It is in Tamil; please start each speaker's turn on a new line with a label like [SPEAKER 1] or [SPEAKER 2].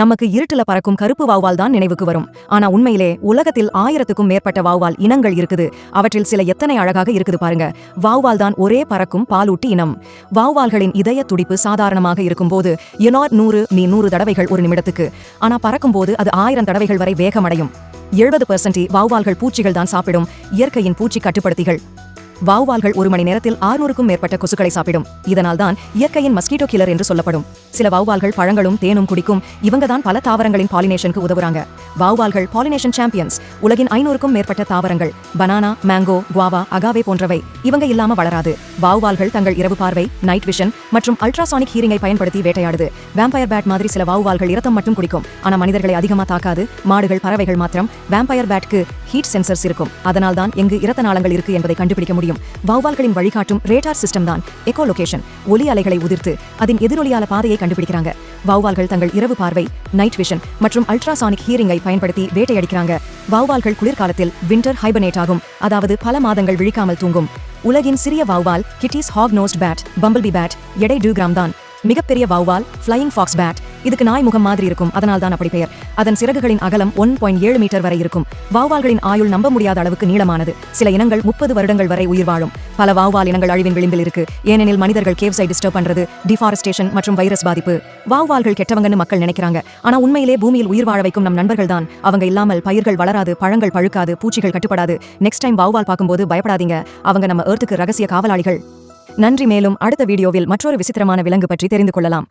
[SPEAKER 1] நமக்கு இருட்டுல பறக்கும் கருப்பு வாவ்வால் தான் நினைவுக்கு வரும். ஆனா உண்மையிலே உலகத்தில் ஆயிரத்துக்கும் மேற்பட்ட வாவ்வால் இனங்கள் இருக்குது. அவற்றில் சில எத்தனை அழகாக இருக்குது பாருங்க. வாவ்வால் தான் ஒரே பறக்கும் பாலூட்டி இனம். வாவ்வால்களின் இதய துடிப்பு சாதாரணமாக இருக்கும்போது எனார் நூறு மீ நூறு தடவைகள் ஒரு நிமிடத்துக்கு. ஆனா பறக்கும்போது அது ஆயிரம் தடவைகள் வரை வேகமடையும். எழுபது பெர்சன்டி வாவ்வால்கள் பூச்சிகள் தான் சாப்பிடும். இயற்கையின் பூச்சி கட்டுப்படுத்திகள். வாவ்வால்கள் ஒரு மணி நேரத்தில் ஆறுநூறுக்கும் மேற்பட்ட கொசுக்களை சாப்பிடும். இதனால் தான் இயற்கையின் மஸ்கிட்டோ கில்லர் என்று சொல்லப்படும். சில வாவ்வால்கள் பழங்களும் தேனும் குடிக்கும். இவங்க தான் பல தாவரங்களின் பாலினேஷனுக்கு உதவுறாங்க. வாவ்வால்கள் பாலினேஷன் சாம்பியன்ஸ். உலகின் ஐநூறுக்கும் மேற்பட்ட தாவரங்கள். பனானா மேங்கோ குவாவா அகாவே போன்றவை இவங்க இல்லாம வளராது. வாவ்வால்கள் தங்கள் இரவு பார்வை நைட் விஷன் மற்றும் அல்ட்ராசானிக் ஹீரிங்கை பயன்படுத்தி வேட்டையாடுது. வேம்பயர் பேட் மாதிரி சில வாவ்வால்கள் இரத்தம் மட்டும் குடிக்கும். ஆனா மனிதர்களை அதிகமா தாக்காது. மாடுகள் பறவைகள் மாத்திரம் வேம்பயர் பேட்க்கு ஹீட் சென்சர்ஸ் இருக்கும். அதனால் தான் எங்கு இரத்த நாளங்கள் இருக்கு என்பதை கண்டுபிடிக்க முடியும். முடியும். வௌவால்களின் வழிகாட்டும் ரேடார் சிஸ்டம் தான் எக்கோ லொகேஷன் ஒலி அலைகளை உதிர்த்து அதன் எதிரொலியால பாதையை கண்டுபிடிக்கிறாங்க. வௌவால்கள் தங்கள் இரவு பார்வை நைட் விஷன் மற்றும் அல்ட்ராசானிக் ஹீரிங்கை பயன்படுத்தி வேட்டையடிக்கிறாங்க. வௌவால்கள் குளிர்காலத்தில் விண்டர் ஹைபர்னேட் ஆகும். அதாவது பல மாதங்கள் விழிக்காமல் தூங்கும். உலகின் சிறிய வௌவால் Kitti's hog nosed bat bumblebee bat எடை டூ கிராம் தான். மிகப்பெரிய வௌவால் ஃப்ளையிங் ஃபாக்ஸ் பேட் இதுக்கு நாய் முகம் மாதிரி இருக்கும். அதனால் தான் அப்படி பெயர். அதன் சிறகுகளின் அகலம் ஒன் பாயிண்ட் ஏழு மீட்டர் வரை இருக்கும். வாவால்களின் ஆயுள் நம்ப முடியாத அளவுக்கு நீளமானது. சில இனங்கள் முப்பது வருடங்கள் வரை உயிர் வாழும். பல வாவால் இனங்கள் அழிவின் விளிம்பில் இருக்கு. ஏனெனில் மனிதர்கள் கேவ்ஸை டிஸ்டர்ப் பண்றது டிஃபாரஸ்டேஷன் மற்றும் வைரஸ் பாதிப்பு. வாவால்கள் கெட்டவங்கன்னு மக்கள் நினைக்கிறாங்க. ஆனா உண்மையிலே பூமியில் உயிர் வாழ வைக்கும் நம் நண்பர்கள் தான். அவங்க இல்லாமல் பயிர்கள் வளராது பழங்கள் பழுக்காது பூச்சிகள் கட்டுப்படாது. நெக்ஸ்ட் டைம் வௌவால் பார்க்கும்போது பயப்படாதீங்க. அவங்க நம்ம ஏர்த்துக்கு ரகசிய காவலாளிகள். நன்றி மேலும் அடுத்த வீடியோவில் மற்றொரு விசித்திரமான விலங்கு பற்றி தெரிந்து கொள்ளலாம்.